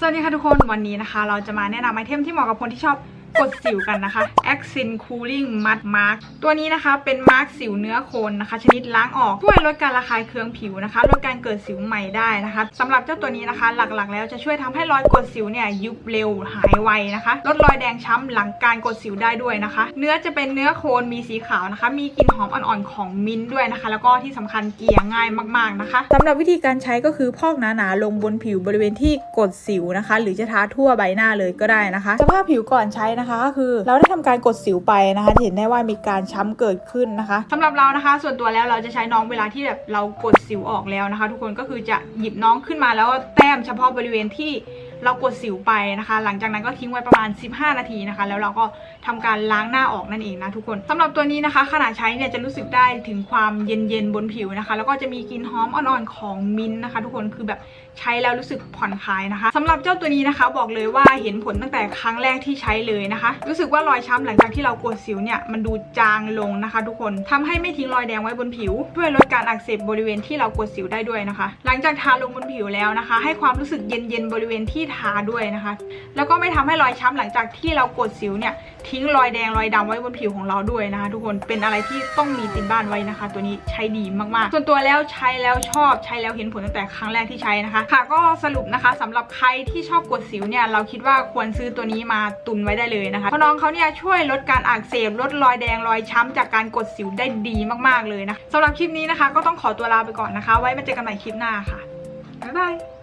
สวัสดีค่ะทุกคนวันนี้นะคะ เราจะมาแนะนำไอเทมที่เหมาะกับคนที่ชอบ กดสิวกันนะคะ Accent Cooling Mud Mask ตัวนี้นะคะเป็นมาร์กสิวเนื้อโคนนะคะ ชนิดล้างออก ช่วยลดการระคายเคืองผิวนะคะ ลดการเกิดสิวใหม่ได้นะคะสำหรับเจ้าตัวนี้นะคะ หลักๆ แล้วจะช่วยทำให้รอยกดสิวเนี่ยยุบเร็วหายไวนะคะ ลดรอยแดงช้ำหลังการกดสิวได้ด้วยนะคะ เนื้อจะเป็นเนื้อโคนมีสีขาวนะคะ มีกลิ่นหอมอ่อนๆของมิ้นท์ด้วยนะคะ แล้วก็ที่สำคัญเกลี่ยง่ายมากๆนะคะสำหรับวิธีการใช้ก็คือพอกหนาๆลงบนผิวบริเวณที่กดสิวนะคะ หรือจะทาทั่วใบหน้าเลยก็ได้นะคะสภาพผิวก่อนใช้นะคะก็คือเราได้ทำการกดสิวไปนะคะเห็นได้ว่ามีการช้ำเกิดขึ้นนะคะสำหรับเรานะคะ ส่วนตัวแล้วเราจะใช้น้องเวลาที่แบบเรากดสิวออกแล้วนะคะ ทุกคนก็คือจะหยิบน้องขึ้นมาแล้วแต้มเฉพาะบริเวณที่ เรากดสิวไปนะคะ หลังจากนั้นก็ทิ้งไว้ประมาณ 15 นาทีนะคะ แล้วเราก็ทำการล้างหน้าออกนั่นเองนะทุกคนสำหรับตัวนี้นะคะ ขณะใช้เนี่ยจะรู้สึกได้ถึงความเย็นๆบนผิวนะคะ แล้วก็จะมีกลิ่นหอมอ่อนๆของมิ้นท์นะคะ ทุกคนคือแบบใช้แล้วรู้สึกผ่อนคลายนะคะสำหรับเจ้าตัวนี้นะคะ บอกเลยว่าเห็นผลตั้งแต่ครั้งแรกที่ใช้เลยนะคะ รู้สึกว่ารอยช้ำหลังจากที่เรากดสิวเนี่ยมันดูจางลงนะคะ ทุกคนทำให้ไม่ทิ้งรอยแดงไว้บนผิวช่วยลดการอักเสบบริเวณที่เรากดสิวได้ด้วยนะคะ หลังจากทาลงบนผิวแล้วนะคะ ให้ความรู้สึกเย็นๆบริเวณที่ทาด้วยนะคะ แล้วก็ไม่ทำให้รอยช้ำหลังจากที่เรากดสิวเนี่ยทิ้งรอยแดงรอยดำไว้บนผิวของเราด้วยนะคะ ทุกคนเป็นอะไรที่ต้องมีติดบ้านไว้นะคะ ตัวนี้ใช้ดีมากๆ ส่วนตัวแล้วใช้แล้วชอบใช้แล้วเห็นผลตั้งแต่ครั้งแรกที่ใช้นะคะ ค่ะก็สรุปนะคะสำหรับใครที่ชอบกดสิวเนี่ยเราคิดว่าควรซื้อตัวนี้มาตุนไว้ได้เลยนะคะเพราะน้องเขาเนี่ยช่วยลดการอักเสบลดรอยแดงรอยช้ำจากการกดสิวได้ดีมากๆเลยนะสำหรับคลิปนี้นะคะ ก็ต้องขอตัวลาไปก่อนนะคะ ไว้มาเจอกันใหม่คลิปหน้าค่ะบ๊ายบาย